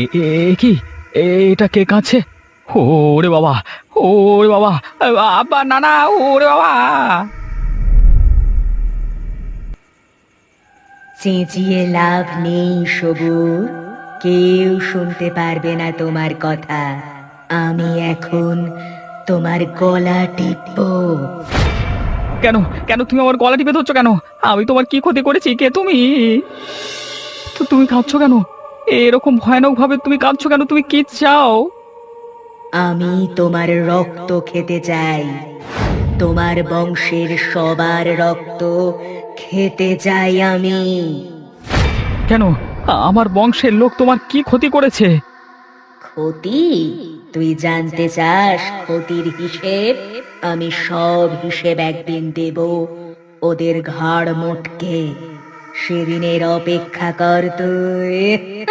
এ কি? এটা কে কাছে ওরে বাবা ওরে বাবা, আব্বা না ওরে বাবা। চেঁচিয়ে লাভ নেই সবুর, কেউ শুনতে পারবে না তোমার কথা। আমি এখন তোমার গলা টিপব। কেন? কেন তুমি আমার গলা টিপে ধরছো কেন? আমি তোমার কি ক্ষতি করেছি? কে তুমি? তো তুমি কাঁদছো কেন? এরকম ভয়ানক ভাবে তুমি কাঁদছো কেন? তুমি কি চাও? আমি তোমার রক্ত খেতে চাই। তোমার বংশের সবার রক্ত খেতে চাই আমি। কেন? আমার বংশের লোক তোমার কি ক্ষতি করেছে? ক্ষতি। তুই জানতে চাস ক্ষতির হিসেব? আমি সব হিসেব একদিন দেব। ওদের ঘাড় মোটকে। সেদিনের অপেক্ষা কর তুই।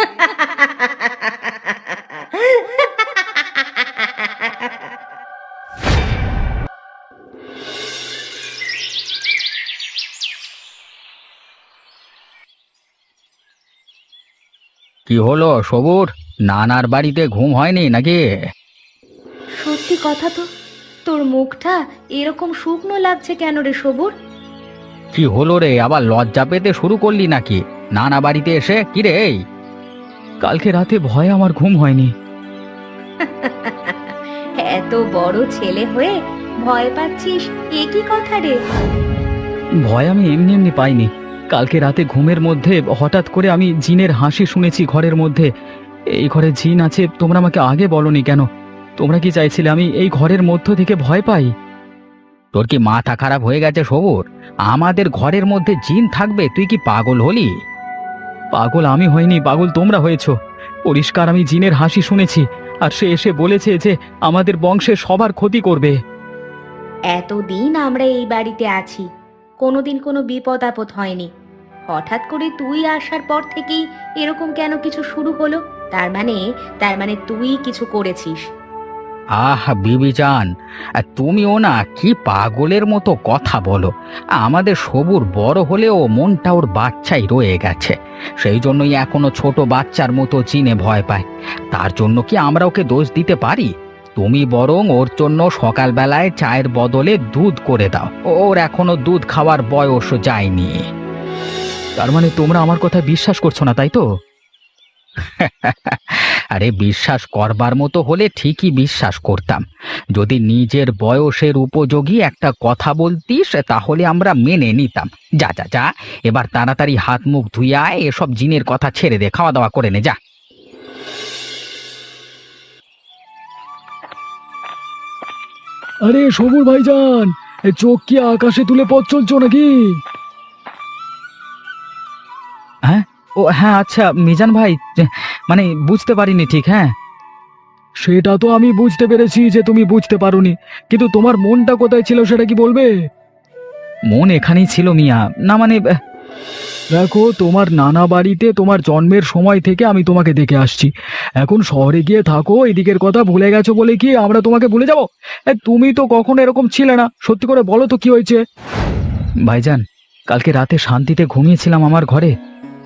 কি হলো, সবুর? নানার বাড়িতে ঘুম হয়নি নাকি? সত্যি কথা তো। তোর মুখটা এরকম শুকনো লাগছে কেন রে সবুর? কি হলো রে আবার লজ্জা পেতে শুরু করলি নাকি? নানা বাড়িতে এসে কি রে এই? কালকে রাতে ভয়ে আমার ঘুম হয়নি। এত বড় ছেলে হয়ে ভয় পাচ্ছিস এ কি কথা রে? ভয় আমি এমনি এমনি পাইনি। কালকে রাতে ঘুমের মধ্যে হঠাৎ করে আমি জিনের হাসি শুনেছি ঘরের মধ্যে। এই ঘরে জিন আছে, তোমরা আমাকে আগে বলনি কেন? তোমরা কি চাইছিলে আমি এই ঘরের মধ্য থেকে ভয় পাই? তোর কি মাথা খারাপ হয়ে গেছে সবুর আমাদের ঘরের মধ্যে জিন থাকবে, তুই কি পাগল হলি? পাগল আমি হইনি, পাগল তোমরা হয়েছো। পরিষ্কার আমি জিনের হাসি শুনেছি, আর সে এসে বলেছে যে আমাদের বংশের সবার ক্ষতি করবে। এতদিন আমরা এই বাড়িতে আছি, কোনোদিন কোনো বিপদ আপদ হয়নি। হঠাৎ করে তুই আসার পর থেকেই এরকম কেন কিছু শুরু হলো? তার মানে তার মানে তুই কিছু করেছিস। আহ, বিবিজান, তুমিও না কি পাগলের মতো কথা বলো। আমাদের সবুর বড় হলেও মনটা ওর বাচ্চাই রয়ে গেছে। সেই জন্যই এখনও ছোট বাচ্চার মতো চিনে ভয় পায়। তার জন্য কি আমরা ওকে দোষ দিতে পারি? তুমি বরং ওর জন্য সকালবেলায় চায়ের বদলে দুধ করে দাও। ওর এখনও দুধ খাওয়ার বয়স যায়নি। তার মানে তোমরা আমার কথা বিশ্বাস করছ না, তাই তো? আরে বিশ্বাস করবার মতো হলে ঠিকই বিশ্বাস করতাম। যদি নিজের বয়সের উপযোগী একটা কথা বলতিস তাহলে আমরা মেনে নিতাম। যা যা যা এবার তাড়াতাড়ি হাত মুখ ধুইয়া আয়, এসব জিনের কথা ছেড়ে দে খাওয়া দাওয়া করে নে যা। আরে সবুর ভাইজান এ চোখ কি আকাশে তুলে পথ চলছো নাকি? হ্যাঁ? ও হ্যাঁ আচ্ছা মিজান ভাই মানে বুঝতে পারিনি ঠিক হ্যাঁ? সেটা তো আমি বুঝতে পেরেছি যে তুমি বুঝতে পারোনি, কিন্তু তোমার মনটা কোথায় ছিল সেটা কি বলবে? মন এখানেই ছিল, মিয়া। না মানে দেখো, তোমার নানা বাড়িতে তোমার জন্মের সময় থেকে আমি তোমাকে দেখে আসছি। এখন শহরে গিয়ে থাকো, এদিকের কথা ভুলে গেছো বলে কি আমরা তোমাকে ভুলে যাব? তুমি তো কখনো এরকম ছিলে না। সত্যি করে বলো তো কি হয়েছে? ভাইজান, কালকে রাতে শান্তিতে ঘুমিয়েছিলাম আমার ঘরে।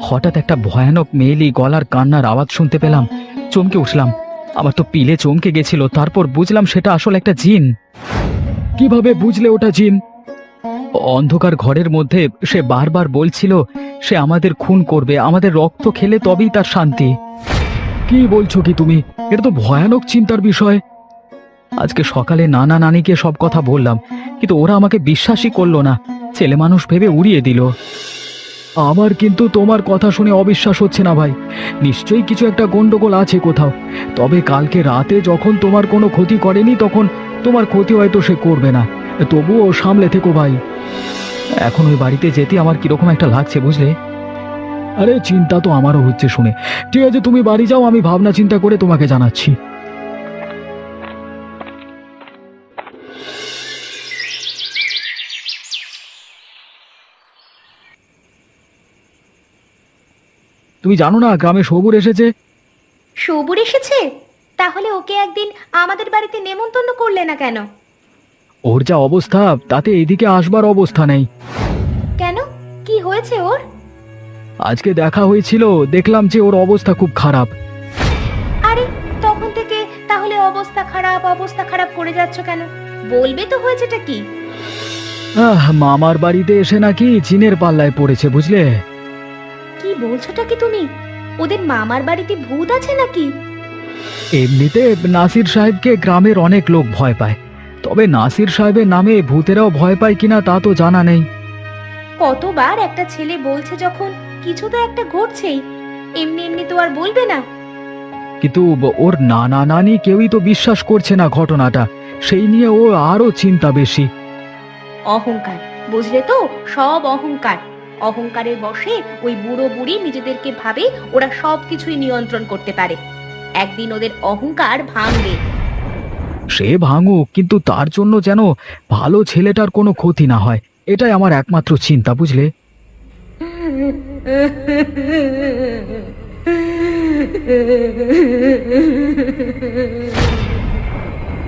হঠাৎ একটা ভয়ানক মেয়েলি গলার কান্নার আওয়াজ শুনতে পেলাম। চমকে উঠলাম। আমার তো পিলে চমকে গেছিল, তারপর বুঝলাম সেটা আসলে একটা জিন। কীভাবে বুঝলে ওটা জিন? অন্ধকার ঘরের মধ্যে সে বারবার বলছিল, সে আমাদের খুন করবে, আমাদের রক্ত খেলে তবেই তার শান্তি। কি বলছো কি তুমি? এটা তো ভয়ানক চিন্তার বিষয়। আজকে সকালে নানা নানিকে সব কথা বললাম, কিন্তু ওরা আমাকে বিশ্বাসই করল না। ছেলে মানুষ ভেবে উড়িয়ে দিল। আমার কিন্তু তোমার কথা শুনে অবিশ্বাস হচ্ছে না ভাই। নিশ্চয়ই কিছু একটা গন্ডগোল আছে কোথাও। তবে কালকে রাতে যখন তোমার কোনো ক্ষতি করেনি তখন তোমার ক্ষতি হয়তো সে করবে না। তবুও সামলে থেকো ভাই। এখন ওই বাড়িতে যেতে আমার কীরকম একটা লাগছে, বুঝলে? আরে, চিন্তা তো আমারও হচ্ছে শুনে। ঠিক আছে, তুমি বাড়ি যাও, আমি ভাবনা চিন্তা করে তোমাকে জানাচ্ছি। তুমি জানো না গ্রামে সবুর এসেছে? সবুর এসেছে? তাহলে ওকে একদিন আমাদের বাড়িতে নেমন্তন্ন করলে না কেন? ওর যা অবস্থা তাতে এদিকে আসবার অবস্থা নেই। কেন? কি হয়েছে ওর? আজকে দেখা হয়েছিল দেখলাম যে ওর অবস্থা খুব খারাপ। আরে তখন থেকে তাহলে অবস্থা খারাপ অবস্থা খারাপ করে যাচ্ছ কেন? বলবে তো হয়েছেটা কি? আহ মামার বাড়িতে এসে নাকি চীনের পাল্লায় পড়েছে বুঝলে? বলছোটা কি তুমি? ওদের মামার বাড়িতে ভূত আছে নাকি? এমনিতে নাসির সাহেবকে গ্রামের অনেক লোক ভয় পায়। তবে নাসির সাহেবের নামে ভূতেরাও ভয় পায় কিনা তা তো জানা নেই। কতবার একটা ছেলে বলছে যখন কিছু তো একটা ঘটছেই এমনি এমনি তো আর বলবে না। কিন্তু ওর নানা নানি কেউই তো বিশ্বাস করছে না ঘটনাটা সেই নিয়ে ও আরও চিন্তা বেশি। অহংকার বুঝলে তো? সব অহংকার। অহংকারের বশে ওই বুড়ো বুড়ি নিজেদেরকে ভাবে ওরা সব কিছুই নিয়ন্ত্রণ করতে পারে। একদিন ওদের অহংকার ভাঙবে। সে ভাঙুক কিন্তু তার জন্য যেন ভালো ছেলেটার কোনো ক্ষতি না হয় এটাই আমার একমাত্র চিন্তা বুঝলে?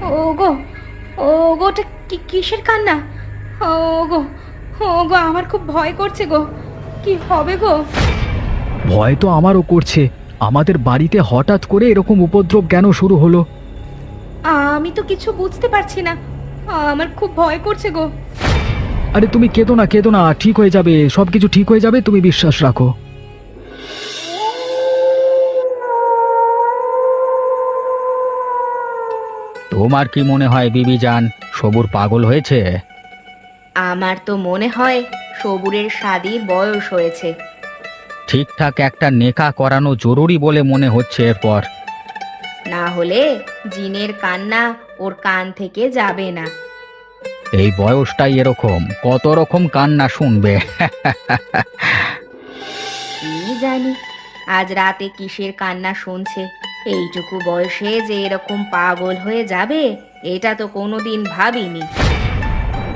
ওগো ওগো ওটা কি কিসের কান্না? ওগো ওগো আমার খুব ভয় করছে গো। কি হবে গো? ভয় তো আমারও করছে। আমাদের বাড়িতে হঠাৎ করে এরকম উপদ্রব কেন শুরু হলো? আমি তো কিছু বুঝতে পারছি না। আমার খুব ভয় করছে গো। আরে তুমি কেঁদো না কেঁদো না ঠিক হয়ে যাবে। সবকিছু ঠিক হয়ে যাবে তুমি বিশ্বাস রাখো। তোমার কি মনে হয় বিবি যান সবুর পাগল হয়েছে? আমার তো মনে হয় সবুরের শাদির বয়স হয়েছে। ঠিকঠাক একটা নেকা করানো জরুরি বলে মনে হচ্ছে এরপর। না হলে জিনের কান্না ওর কান থেকে যাবে না। এই বয়সটাই এরকম কত রকম কান্না শুনবে। কি জানি আজ রাতে কিসের কান্না শুনছে? এইটুকু বয়সে যে এরকম পাগল হয়ে যাবে এটা তো কোনোদিন ভাবিনি।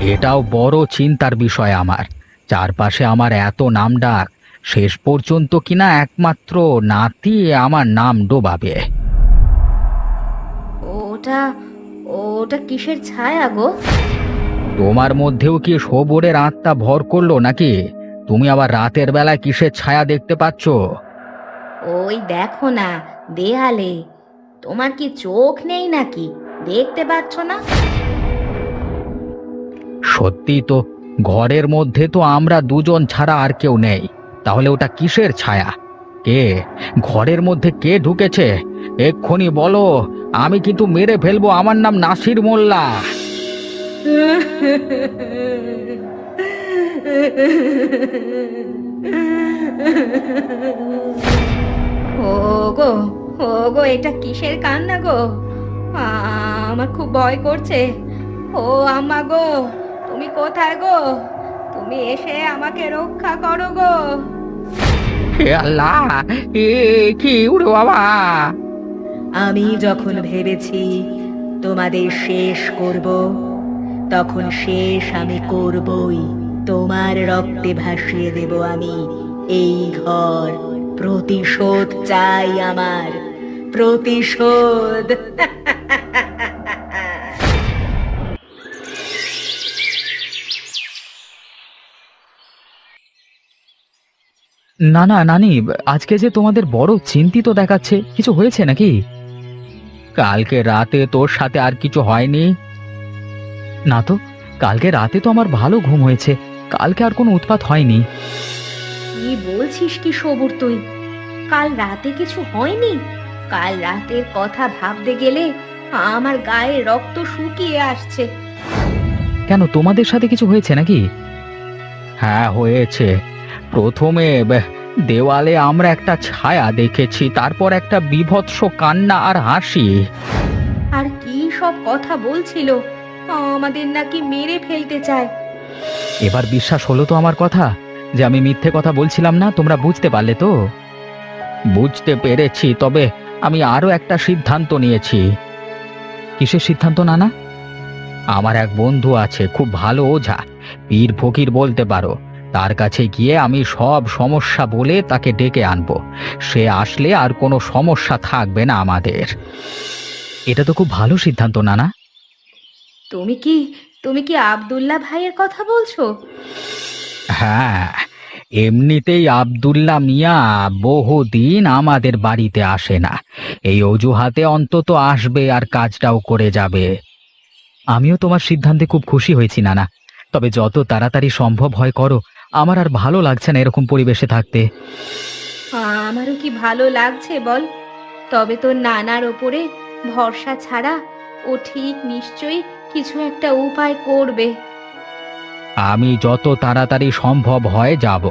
এটাও বড় চিন্তার বিষয় আমার। চারপাশে আমার এত নাম ডাক শেষ পর্যন্ত কিনা একমাত্র নাতি আমার নাম ডোবাবে। ওটা ওটা কিসের ছায়া গো? তোমার মধ্যেও কি সবরের আত্মা ভর করল নাকি? তুমি আবার রাতের বেলা কিসের ছায়া দেখতে পাচ্ছ? ওই দেখো না দেয়ালে। তোমার কি চোখ নেই নাকি? দেখতে পাচ্ছ না? সত্যি তো ঘরের মধ্যে তো আমরা দুজন ছাড়া আর কেউ নেই। তাহলে ওটা কিসের ছায়া? কে? ঘরের মধ্যে কে ঢুকেছে? এক্ষুনি বলো, আমি কিন্তু মেরে ফেলব আমার নাম নাসির মোল্লা। ও গো ও গো এটা কিসের কান্না গো? আমার খুব ভয় করছে। ও আমা গো। তুমি কোথায় গো? তুমি এসে আমাকে রক্ষা করো গো। হে আল্লাহ এ কি উড়ে বাবা? আমি যখন ভেবেছি তোমাদের শেষ করব তখন শেষ আমি করবই। তোমার রক্তে ভাসিয়ে দেব আমি। এই ঘর প্রতিশোধ চাই আমার। প্রতিশোধ। না না নানি আজকে যে তোমাদের বড় চিন্তিত দেখাচ্ছে কিছু হয়েছে নাকি? কালকে রাতে তোর সাথে আর কিছু হয়নি? না তো কালকে রাতে তো আমার ভালো ঘুম হয়েছে কালকে আর কোনো উৎপাত হয়নি। কি বলছিস কি সবুর তুই? কাল রাতে কিছু হয়নি? কাল রাতের কথা ভাবতে গেলে আমার গায়ে রক্ত শুকিয়ে আসছে। কেন তোমাদের সাথে কিছু হয়েছে নাকি? হ্যাঁ হয়েছে। প্রথমে দেওয়ালে আমরা একটা ছায়া দেখেছি তারপর একটা বিভৎস কান্না আর হাসি। আর কি সব কথা বলছিল? আমাদের নাকি মেরে ফেলতে চায়। এবার বিশ্বাস হলো তো আমার কথা যে আমি মিথ্যে কথা বলছিলাম না তোমরা বুঝতে পারলে তো? বুঝতে পেরেছি তবে আমি আরও একটা সিদ্ধান্ত নিয়েছি। কিসের সিদ্ধান্ত নানা? আমার এক বন্ধু আছে খুব ভালো ওঝা পীর ফকির বলতে পারো। তার কাছে গিয়ে আমি সব সমস্যা বলে তাকে ডেকে আনব। সে আসলে আর কোনো সমস্যা থাকবে না আমাদের। এটা তো খুব ভালো সিদ্ধান্ত নানা। তুমি কি তুমি কি আব্দুল্লাহ ভাইয়ের কথা বলছো? হ্যাঁ এমনিতেই আব্দুল্লাহ মিয়া বহুদিন আমাদের বাড়িতে আসে না। এই অজুহাতে অন্তত আসবে আর কাজটাও করে যাবে। আমিও তোমার সিদ্ধান্তে খুব খুশি হয়েছি নানা। তবে যত তাড়াতাড়ি সম্ভব হয় করো আমার আর ভালো লাগছে না এরকম পরিবেশে থাকতে। আমারও কি ভালো লাগছে বল? তবে তোর নানার ওপরে ভরসা ছাড়া ও ঠিক নিশ্চয়ই কিছু একটা উপায় করবে। আমি যত তাড়াতাড়ি সম্ভব হয় যাব।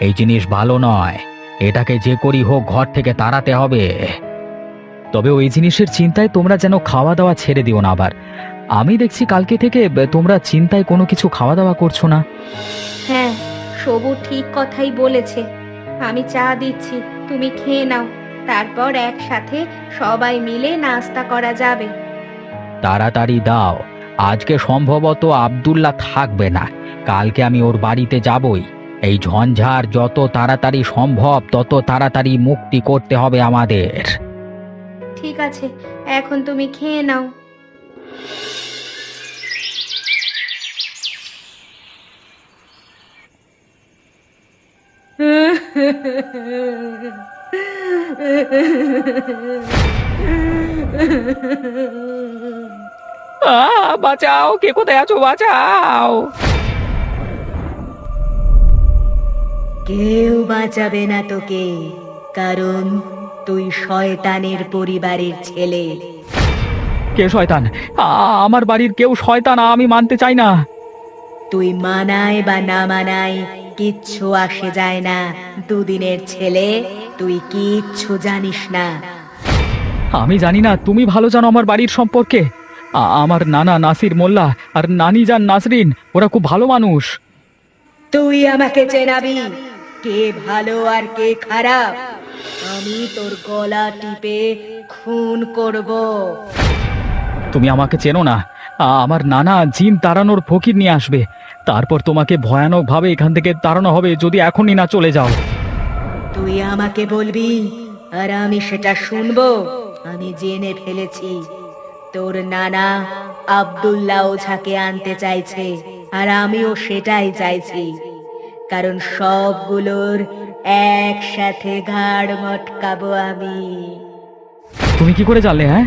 এই জিনিস ভালো নয়। এটাকে যে করি হোক ঘর থেকে তাড়াতে হবে। তবে ওই জিনিসের চিন্তায় তোমরা যেন খাওয়া দাওয়া ছেড়ে দিও না আবার। আমি দেখছি কালকে থেকে তোমরা চিন্তায় কোনো কিছু খাওয়া দাওয়া করছ না। সবু ঠিক কথাই বলেছে। আমি চা দিচ্ছি তুমি খেয়ে নাও। তারপর একসাথে সবাই মিলে নাস্তা করা যাবে। তাড়াতাড়ি দাও। আজকে সম্ভবত আব্দুল্লাহ থাকবে না। কালকে আমি ওর বাড়িতে যাবই। এই ঝঞ্ঝার যত তাড়াতাড়ি সম্ভব তত তাড়াতাড়ি মুক্তি করতে হবে আমাদের। ঠিক আছে এখন তুমি খেয়ে নাও। বাঁচাও কে কোথায় আছো? বাঁচাও। কেউ বাঁচাবে না তোকে কারণ তুই শয়তানের পরিবারের ছেলে। কে শয়তান? আ- আমার বাড়ির কেউ শয়তান আমি মানতে চাই না। তুই মানায় বা না মানায় কিচ্ছু আসে যায় না। দুদিনের ছেলে তুই কিচ্ছু জানিস না। আমি জানি না তুমি ভালো জানো আমার বাড়ির সম্পর্কে। আ- আমার নানা নাসির মোল্লা আর নানি যান নাসরিন ওরা খুব ভালো মানুষ। তুই আমাকে চেনাবি কে ভালো আর কে খারাপ। আমি তোর গলা টিপে খুন করব। তুমি আমাকে চেনো না। আ- আমার নানা জিন তাড়ানোর ফকির নিয়ে আসবে। তারপর তোমাকে ভয়ানকভাবে এখান থেকে তাড়ানো হবে যদি এখনই না চলে যাও। তুই আমাকে বলবি আর আমি সেটা শুনব। আমি জেনে ফেলেছি। তোর নানা আব্দুল্লাহ ওঝাকে আনতে চাইছে আর আমিও সেটাই চাইছি। কারণ সবগুলোর একসাথে ঘাড় মটকাবো আমি। তুমি কি করে জানলে হ্যাঁ?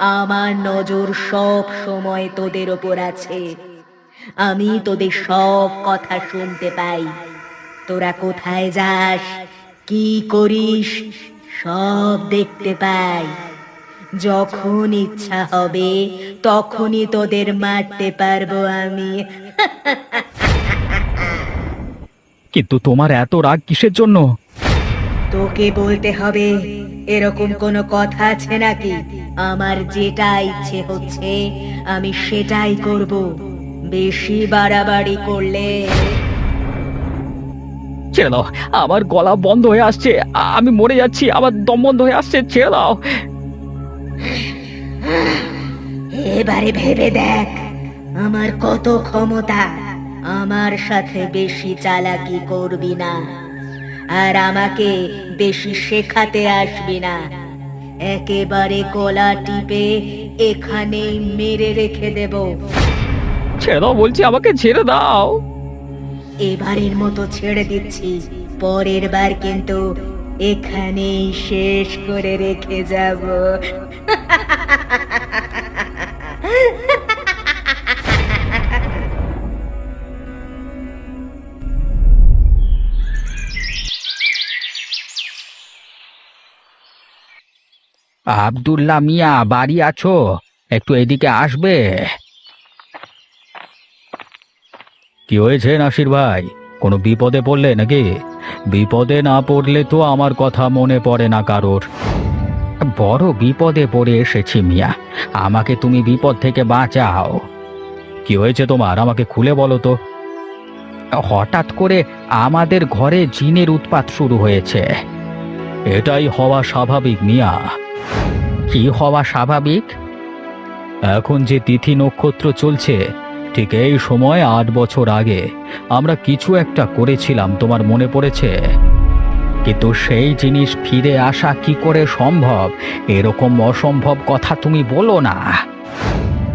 আমার নজর সব সময় তোদের ওপর আছে। আমি তোদের সব কথা শুনতে পাই। তোরা কোথায় যাস? কি করিস? সব দেখতে পাই। যখন ইচ্ছা হবে তখনই তোদের মারতে পারব আমি। কিন্তু তোমার এত রাগ কিসের জন্য? তোকে বলতে হবে এরকম কোনো কথা আছে নাকি? আমার যেটা ইচ্ছে হচ্ছে আমি সেটাই করব। বেশি বাড়াবাড়ি করলে। ছেড়ে দাও আমার গলা বন্ধ হয়ে আসছে আমি মরে যাচ্ছি আমার দম বন্ধ হয়ে আসছে ছেড়ে দাও। এবারে ভেবে দেখ আমার কত ক্ষমতা আমার সাথে বেশি চালাকি করবি না আর আমাকে বেশি শেখাতে আসবি না। একেবারে গলা টিপে এখানেই মেরে রেখে দেব। ছেড়ে দাও বলছি আমাকে ছেড়ে দাও। এবারের মতো ছেড়ে দিচ্ছি। পরের বার কিন্তু এখানেই শেষ করে রেখে যাব। আব্দুল্লাহ মিয়া বাড়ি আছো? একটু এদিকে আসবে? কি হয়েছে, নাসির ভাই? কোনো বিপদে পড়লে নাকি? বিপদে না পড়লে তো আমার কথা মনে পড়ে না কারোর। বড় বিপদে পড়ে এসেছি মিয়া। আমাকে তুমি বিপদ থেকে বাঁচাও। কি হয়েছে তোমার? আমাকে খুলে বলো তো। হঠাৎ করে আমাদের ঘরে জিনের উৎপাত শুরু হয়েছে। এটাই হওয়া স্বাভাবিক মিয়া। কি হওয়া স্বাভাবিক? এখন যে তিথি নক্ষত্র চলছে ঠিক এই সময় আট বছর আগে আমরা কিছু একটা করেছিলাম, তোমার মনে পড়েছে? কিন্তু সেই জিনিস ফিরে আসা কি করে সম্ভব? এরকম অসম্ভব কথা তুমি বলো না।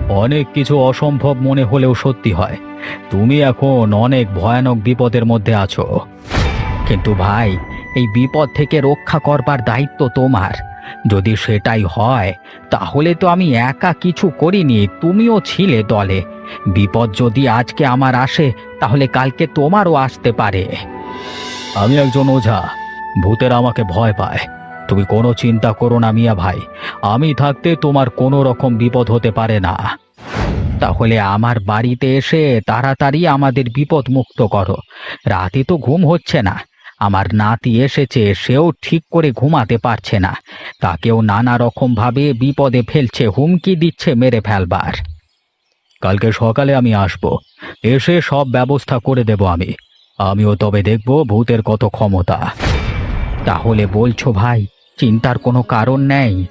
অনেক কিছু অসম্ভব মনে হলেও সত্যি হয়। তুমি এখন অনেক ভয়ানক বিপদের মধ্যে আছো। কিন্তু ভাই, এই বিপদ থেকে রক্ষা করবার দায়িত্ব তোমার। যদি সেটাই হয়, তাহলে তো আমি একা কিছু করিনি, তুমিও ছিলে দলে। বিপদ যদি আজকে আমার আসে, তাহলে কালকে তোমারও আসতে পারে। আমি একজন ওঝা। ভূতের আমাকে ভয় পায়। তুমি কোনো চিন্তা করো না, মিয়া ভাই। আমি থাকতে তোমার কোনো রকম বিপদ হতে পারে না। তাহলে আমার বাড়িতে এসে তাড়াতাড়ি আমাদের বিপদ মুক্ত করো। রাতে তো ঘুম হচ্ছে না। আমার নাতি এসেছে, সেও ঠিক করে ঘুমাতে পারছে না। তাকেও নানা রকম ভাবে বিপদে ফেলছে, হুমকি দিচ্ছে মেরে ফেলবার। কালকে সকালে আমি আসব। এসে সব ব্যবস্থা করে দেব আমি। আমিও তবে দেখব ভূতের কত ক্ষমতা। তাহলে বলছো ভাই, চিন্তার কোনো কারণ নেই?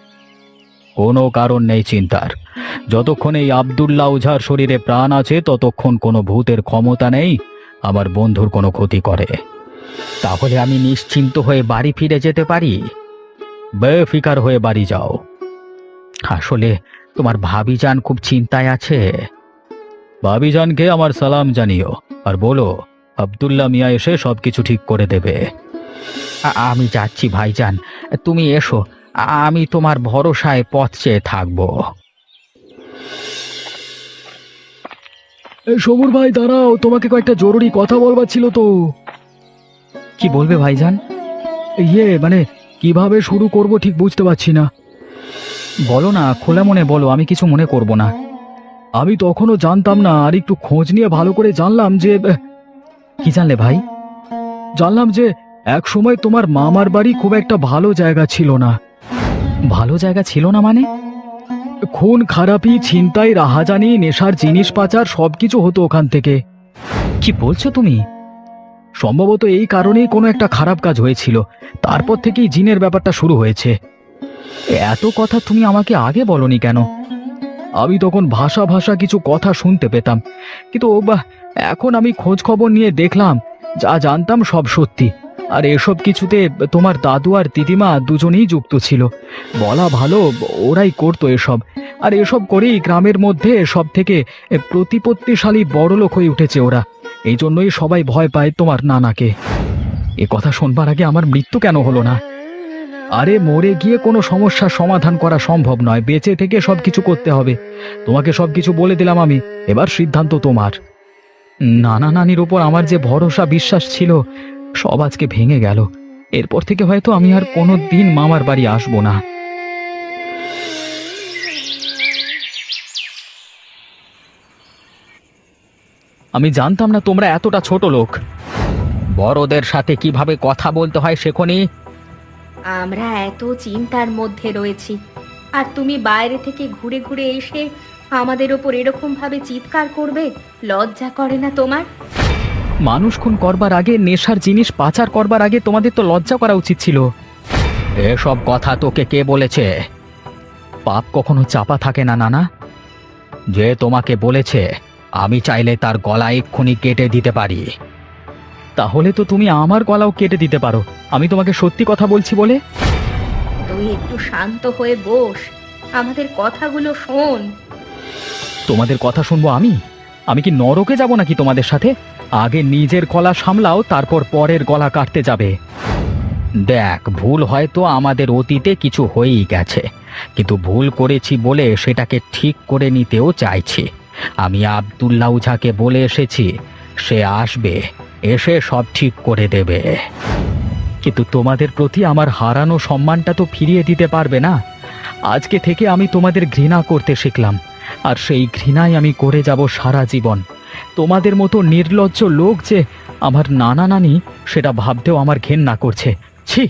কোনো কারণ নেই চিন্তার। যতক্ষণ এই আবদুল্লাহ ওঝার শরীরে প্রাণ আছে, ততক্ষণ কোনো ভূতের ক্ষমতা নেই, আমার বন্ধুর কোনো ক্ষতি করে। তাহলে আমি নিশ্চিন্ত হয়ে বাড়ি ফিরে যেতে পারি? বেফিকার হয়ে বাড়ি যাও। আসলে তোমার ভাবিজান খুব চিন্তায় আছে। ভাবিজানকে আমার সালাম জানিও আর বলো আবদুল্লাহ মিয়া এসে সবকিছু ঠিক করে দেবে। আ- আমি যাচ্ছি ভাইজান তুমি এসো আ- আমি তোমার ভরসায় পথ চেয়ে থাকব। এ, সবুর ভাই দাঁড়াও তোমাকে কয়েকটা জরুরি কথা বলবার ছিল তো। কি বলবে ভাইজান? ইয়ে মানে কীভাবে শুরু করব ঠিক বুঝতে পারছি না। বলো না খোলা মনে বলো আমি কিছু মনে করব না। আমি তখনও জানতাম না, আর একটু খোঁজ নিয়ে ভালো করে জানলাম যে কি জানলে ভাই? জানলাম যে এক সময় তোমার মামার বাড়ি খুব একটা ভালো জায়গা ছিল না। ভালো জায়গা ছিল না মানে? খুন, খারাপি, ছিনতাই, রাহাজানি, নেশার জিনিস পাচার সব কিছু হতো ওখান থেকে। কি বলছো তুমি? সম্ভবত এই কারণেই কোনো একটা খারাপ কাজ হয়েছিল। তারপর থেকেই জিনের ব্যাপারটা শুরু হয়েছে। এত কথা তুমি আমাকে আগে বলনি কেন? আমি তখন ভাষা ভাষা কিছু কথা শুনতে পেতাম। কিন্তু বাহ, এখন আমি খোঁজ খবর নিয়ে দেখলাম, যা জানতাম সব সত্যি। আর এসব কিছুতে তোমার দাদু আর দিদিমা দুজনেই যুক্ত ছিল। বলা ভালো, ওরাই করতো এসব। আর এসব করেই গ্রামের মধ্যে সব থেকে প্রতিপত্তিশালী বড়লোক হয়ে উঠেছে ওরা। এই জন্যই সবাই ভয় পায় তোমার নানাকে। এ কথা শোনবার আগে আমার মৃত্যু কেন হলো না? আরে মরে গিয়ে কোনো সমস্যার সমাধান করা সম্ভব নয়, বেঁচে থেকে সব কিছু করতে হবে। তোমাকে সব কিছু বলে দিলাম আমি, এবার সিদ্ধান্ত তোমার। নানা নানির ওপর আমার যে ভরসা বিশ্বাস ছিল, সব আজকে ভেঙে গেল। এরপর থেকে হয়তো আমি আর কোনো দিন মামার বাড়ি আসব না। আমি জানতাম না তোমরা এতটা ছোট লোক। বড়দের সাথে কীভাবে কথা বলতে হয় শেখনি? আমরা এত চিন্তার মধ্যে রয়েছি। আর তুমি বাইরে থেকে ঘুরে ঘুরে এসে আমাদের ওপর এরকম ভাবে চিৎকার করবে, লজ্জা করে না তোমার? মানুষ খুন করবার আগে, নেশার জিনিস পাচার করবার আগে তোমাদের তো লজ্জা করা উচিত ছিল। এসব কথা তোকে কে বলেছে? পাপ কখনো চাপা থাকে না, নানা। যে তোমাকে বলেছে, আমি চাইলে তার গলা এক্ষুনি কেটে দিতে পারি। তাহলে তো তুমি আমার গলাও কেটে দিতে পারো। আমি তোমাকে সত্যি কথা বলছি বলে? তুই একটু শান্ত হয়ে বস। আমাদের কথাগুলো শোন। তোমাদের কথা শুনব আমি? আমি কি নরকে যাব নাকি তোমাদের সাথে? আগে নিজের গলা সামলাও তারপর পরের গলা কাটতে যাবে। দেখ ভুল হয়তো আমাদের অতীতে কিছু হয়েই গেছে। কিন্তু ভুল করেছি বলে সেটাকে ঠিক করে নিতেও চাইছি। আমি আবদুল্লাহ উঝাকে বলে এসেছি সে আসবে, এসে সব ঠিক করে দেবে। কিন্তু তোমাদের প্রতি আমার হারানো সম্মানটা তো ফিরিয়ে দিতে পারবে না। আজকে থেকে আমি তোমাদের ঘৃণা করতে শিখলাম, আর সেই ঘৃণায় আমি করে যাব সারা জীবন। তোমাদের মতো নির্লজ্জ লোক যে আমার নানা নানি, সেটা ভাবতেও আমার ঘেন্না করছে। ছি!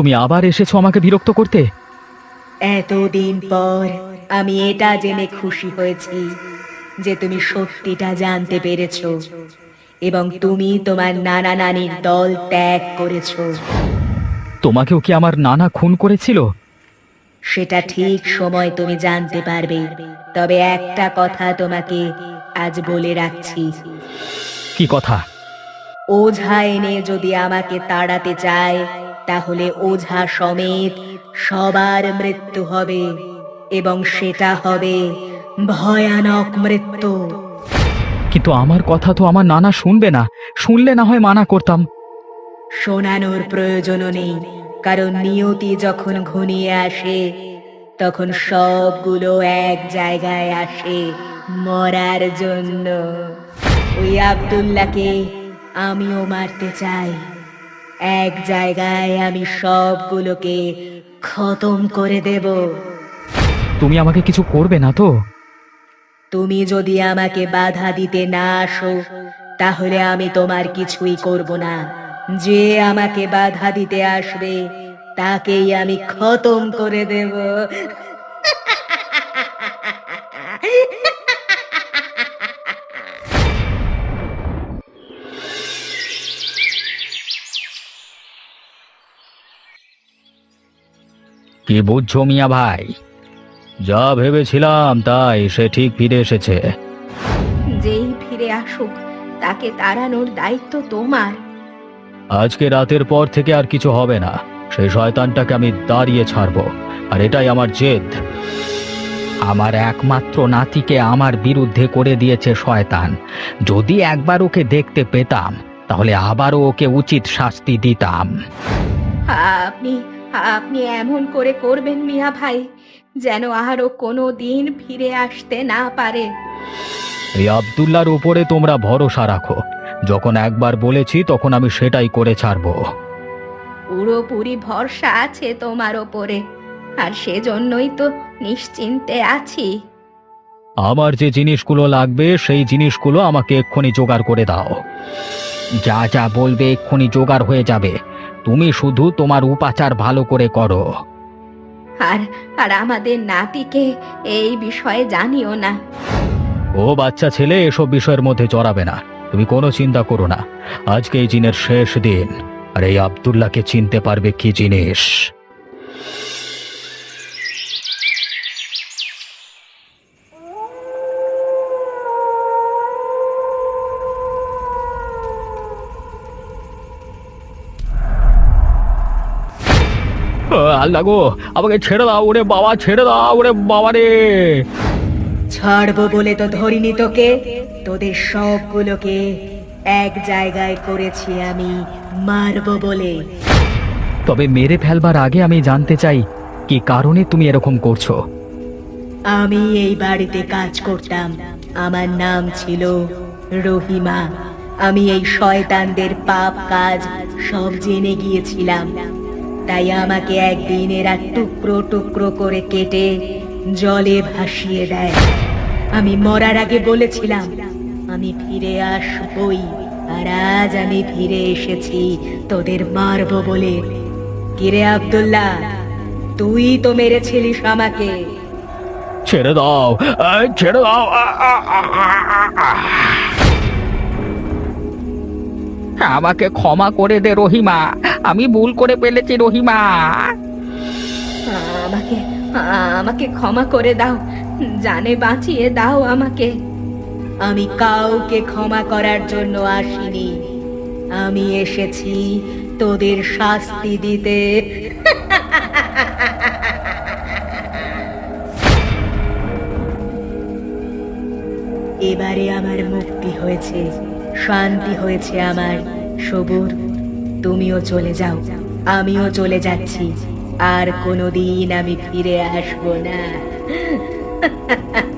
তুমি আবার এসেছ আমাকে বিরক্ত করতে? এতদিন পর আমি এটা জেনে খুশি হয়েছি যে তুমি সত্যিটা জানতে পেরেছ এবং তুমি তোমার নানা নানির দল ত্যাগ করেছ। তোমাকেও কি আমার নানা খুন করেছিল? সেটা ঠিক সময় তুমি জানতে পারবে তবে একটা কথা তোমাকে আজ বলে রাখছি। কি কথা? ওঝা এনে যদি আমাকে তাড়াতে চায় তাহলে ওঝা সমেত সবার মৃত্যু হবে এবং সেটা হবে ভয়ানক মৃত্যু। কিন্তু আমার কথা তো আমার নানা শুনবে না। শুনলে না হয় মানা করতাম। শোনানোর প্রয়োজনও নেই কারণ নিয়তি যখন ঘনিয়ে আসে তখন সবগুলো এক জায়গায় আসে মরার জন্য। ওই আব্দুল্লাহকে আমিও মারতে চাই। এক জায়গায় আমি সবগুলোকে খতম করে দেব। তুমি আমাকে কিছু করবে না তো? তুমি যদি আমাকে বাধা দিতে না আসো তাহলে আমি তোমার কিছুই করব না। যে আমাকে বাধা দিতে আসবে তাকেই আমি খতম করে দেব। কি বুঝছ মিয়া ভাই? যা ভেবেছিলাম তাই সে ঠিক ফিরে এসেছে। যেই ফিরে আসুক তাকে তাড়ানোর দায়িত্ব তোমার। আজকে রাতের পর থেকে আর কিছু হবে না। সেই শয়তানটাকে আমি দাঁড়িয়ে ছাড়বো আর এটাই আমার জেদ। আমার একমাত্র নাতিকে আমার বিরুদ্ধে করে দিয়েছে শয়তান। যদি একবার ওকে দেখতে পেতাম তাহলে আবারও ওকে উচিত শাস্তি দিতাম। আপনি আপনি এমন করে করবেন মিয়া ভাই যেন আরও কোনো দিন ফিরে আসতে না পারে। এই আবদুল্লার উপরে তোমরা ভরসা রাখো। যখন একবার বলেছি তখন আমি সেটাই করে ছাড়বো। পুরোপুরি ভরসা আছে তোমার ওপরে আর সেজন্যই তো নিশ্চিন্তে আছি। আমার যে জিনিসগুলো লাগবে সেই জিনিসগুলো আমাকে এক্ষুনি জোগাড় করে দাও। যা যা বলবে এক্ষুনি জোগাড় হয়ে যাবে। তুমি শুধু তোমার উপাচার ভালো করে করো। আর আর আমাদের নাতিকে এই বিষয়ে জানিও না। ও বাচ্চা ছেলে এসব বিষয়ের মধ্যে চড়াবে না। তুমি কোনো চিন্তা করো না। আজকে এই জিনের শেষ দিন। আর এই আবদুল্লাহকে চিনতে পারবে কি জিনিস। আল্লাহ গো আমাকে ছেড়ে দাও ওরে বাবা ছেড়ে দাও ওরে বাবা রে। ছাড়বো বলে তো ধরিনি তোকে তোদের সবগুলোকে এক জায়গায় করেছি আমি মারবো বলে। তবে মেরে ফেলবার আগে আমি জানতে চাই কি কারণে তুমি এরকম করছ? আমি এই বাড়িতে কাজ করতাম আমার নাম ছিল রহিমা। আমি এই শয়তানদের পাপ কাজ সব জেনে গিয়েছিলাম। তাই আমাকে একদিন এরা টুকরো টুকরো করে কেটে জলে ভাসিয়ে দেয়। আমি মরার আগে বলেছিলাম, আমি ফিরে আসবই আর আজ আমি ফিরে এসেছি তোদের মারবো বলে। কিরে আব্দুল্লাহ, তুই তো মেরেছিলিস আমাকে। ছেড়ে দাও ছেড়ে দাও। আমাকে ক্ষমা করে দে রহিমা। আমি ভুল করে ফেলেছি, রহিমা। আমাকে আমাকে ক্ষমা করে দাও। জানে বাঁচিয়ে দাও আমাকে। আমি কাউকে ক্ষমা করার জন্য আসিনি। আমি এসেছি তোদের শাস্তি দিতে। এবারে আমার মুক্তি হয়েছে, শান্তি হয়েছে আমার সবুর তুমিও চলে যাও। আমিও চলে যাচ্ছি। আর কোনোদিন আমি ফিরে আসব না।